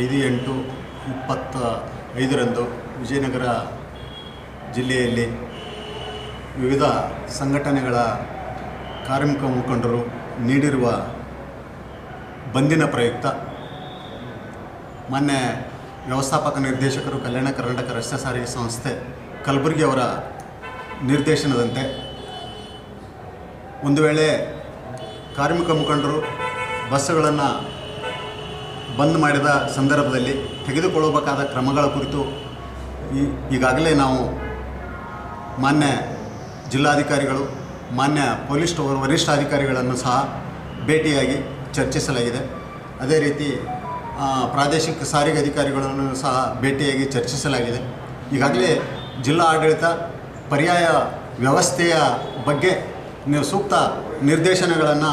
ಐದು ಎಂಟು ಇಪ್ಪತ್ತ ಐದರಂದು ವಿಜಯನಗರ ಜಿಲ್ಲೆಯಲ್ಲಿ ವಿವಿಧ ಸಂಘಟನೆಗಳ ಕಾರ್ಮಿಕ ಮುಖಂಡರು ನೀಡಿರುವ ಬಂದಿನ ಪ್ರಯುಕ್ತ. ಮೊನ್ನೆ ವ್ಯವಸ್ಥಾಪಕ ನಿರ್ದೇಶಕರು ಕಲ್ಯಾಣ ಕರ್ನಾಟಕ ರಸ್ತೆ ಸಾರಿಗೆ ಸಂಸ್ಥೆ ಕಲಬುರಗಿ ಅವರ ನಿರ್ದೇಶನದಂತೆ. ಒಂದು ವೇಳೆ ಕಾರ್ಮಿಕ ಮುಖಂಡರು ಬಸ್ಸುಗಳನ್ನು ಬಂದ್ ಮಾಡಿದ ಸಂದರ್ಭದಲ್ಲಿ ತೆಗೆದುಕೊಳ್ಳಬೇಕಾದ ಕ್ರಮಗಳ ಕುರಿತು ಈಗಾಗಲೇ ನಾವು ಮಾನ್ಯ ಜಿಲ್ಲಾಧಿಕಾರಿಗಳು, ಮಾನ್ಯ ಪೊಲೀಸ್ ವರಿಷ್ಠಾಧಿಕಾರಿಗಳನ್ನು ಸಹ ಭೇಟಿಯಾಗಿ ಚರ್ಚಿಸಲಾಗಿದೆ. ಅದೇ ರೀತಿ ಪ್ರಾದೇಶಿಕ ಸಾರಿಗೆ ಅಧಿಕಾರಿಗಳನ್ನು ಸಹ ಭೇಟಿಯಾಗಿ ಚರ್ಚಿಸಲಾಗಿದೆ. ಈಗಾಗಲೇ ಜಿಲ್ಲಾ ಆಡಳಿತ ಪರ್ಯಾಯ ವ್ಯವಸ್ಥೆಯ ಬಗ್ಗೆ ಸೂಕ್ತ ನಿರ್ದೇಶನಗಳನ್ನು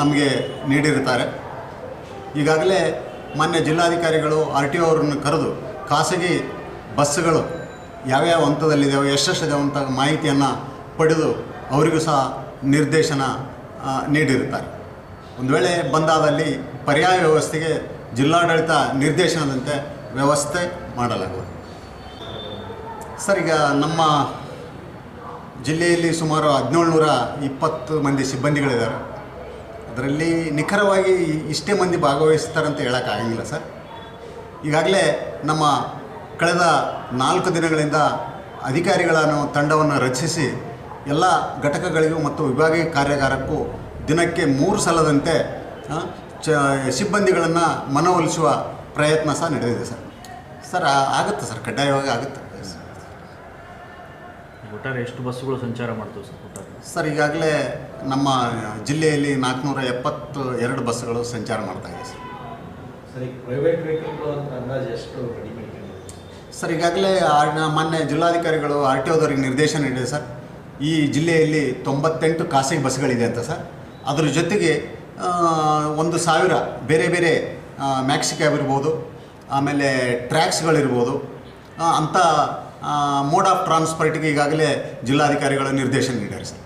ನಮಗೆ ನೀಡಿರುತ್ತಾರೆ. ಈಗಾಗಲೇ ಮಾನ್ಯ ಜಿಲ್ಲಾಧಿಕಾರಿಗಳು ಆರ್ ಟಿ ಅವರನ್ನು ಕರೆದು ಖಾಸಗಿ ಬಸ್ಸುಗಳು ಯಾವ್ಯಾವ ಹಂತದಲ್ಲಿದ್ದಾವೆ ಎಷ್ಟೆಷ್ಟಿದೆ ಅಂತ ಮಾಹಿತಿಯನ್ನು ಪಡೆದು ಅವರಿಗೂ ಸಹ ನಿರ್ದೇಶನ ನೀಡಿರುತ್ತಾರೆ. ಒಂದು ವೇಳೆ ಬಂದಾದಲ್ಲಿ ಪರ್ಯಾಯ ವ್ಯವಸ್ಥೆಗೆ ಜಿಲ್ಲಾಡಳಿತ ನಿರ್ದೇಶನದಂತೆ ವ್ಯವಸ್ಥೆ ಮಾಡಲಾಗುವುದು. ಸರ್, ಈಗ ನಮ್ಮ ಜಿಲ್ಲೆಯಲ್ಲಿ ಸುಮಾರು ಹದಿನೇಳು ನೂರ ಇಪ್ಪತ್ತು ಮಂದಿ ಸಿಬ್ಬಂದಿಗಳಿದ್ದಾರೆ. ಅದರಲ್ಲಿ ನಿಖರವಾಗಿ ಇಷ್ಟೇ ಮಂದಿ ಭಾಗವಹಿಸ್ತಾರೆ ಅಂತ ಹೇಳೋಕ್ಕಾಗಂಗಿಲ್ಲ ಸರ್. ಈಗಾಗಲೇ ನಮ್ಮ ಕಳೆದ ನಾಲ್ಕು ದಿನಗಳಿಂದ ಅಧಿಕಾರಿಗಳನ್ನು ತಂಡವನ್ನು ರಚಿಸಿ ಎಲ್ಲ ಘಟಕಗಳಿಗೂ ಮತ್ತು ವಿಭಾಗೀಯ ಕಾರ್ಯಾಗಾರಕ್ಕೂ ದಿನಕ್ಕೆ ಮೂರು ಸಲದಂತೆ ಚ, ಸಿಬ್ಬಂದಿಗಳನ್ನು ಮನವೊಲಿಸುವ ಪ್ರಯತ್ನ ಸಹ ನಡೆದಿದೆ ಸರ್. ಸರ್ ಆಗುತ್ತೆ ಸರ್? ಕಡ್ಡಾಯವಾಗಿ ಆಗುತ್ತೆ? ಒಟ್ಟಾರೆ ಎಷ್ಟು ಬಸ್ಸುಗಳು ಸಂಚಾರ ಮಾಡ್ತವೆ ಸರ್ ಒಟ್ಟಾರೆ? ಸರ್ ಈಗಾಗಲೇ ನಮ್ಮ ಜಿಲ್ಲೆಯಲ್ಲಿ ನಾಲ್ಕುನೂರ ಎಪ್ಪತ್ತು ಎರಡು ಬಸ್ಸುಗಳು ಸಂಚಾರ ಮಾಡ್ತಾ ಇದೆ ಸರ್. ಸರಿ ಪ್ರೈವೇಟ್ ವೆಹಿಕಲ್ಗಳು ಅಂತ ಅಂದಾಜು ಎಷ್ಟು ಕಡಿಮೆ ಸರ್ ಈಗಾಗಲೇ ಮಾನ್ಯ ಜಿಲ್ಲಾಧಿಕಾರಿಗಳು ಆರ್ ಟಿ ಒದವರಿಗೆ ನಿರ್ದೇಶನ ನೀಡಿದೆ ಸರ್. ಈ ಜಿಲ್ಲೆಯಲ್ಲಿ ತೊಂಬತ್ತೆಂಟು ಖಾಸಗಿ ಬಸ್ಗಳಿದೆ ಅಂತ ಸರ್. ಅದರ ಜೊತೆಗೆ ಒಂದು ಸಾವಿರ ಬೇರೆ ಬೇರೆ ಮ್ಯಾಕ್ಸಿ ಕ್ಯಾಬ್ ಇರ್ಬೋದು ಆಮೇಲೆ ಟ್ರ್ಯಾಕ್ಸ್ಗಳಿರ್ಬೋದು ಅಂಥ ಮೋಡ್ ಆಫ್ ಟ್ರಾನ್ಸ್ಪೋರ್ಟ್ಗೆ ಈಗಾಗಲೇ ಜಿಲ್ಲಾಧಿಕಾರಿಗಳ ನಿರ್ದೇಶನ ನೀಡಿದ್ದಾರೆ ಸರ್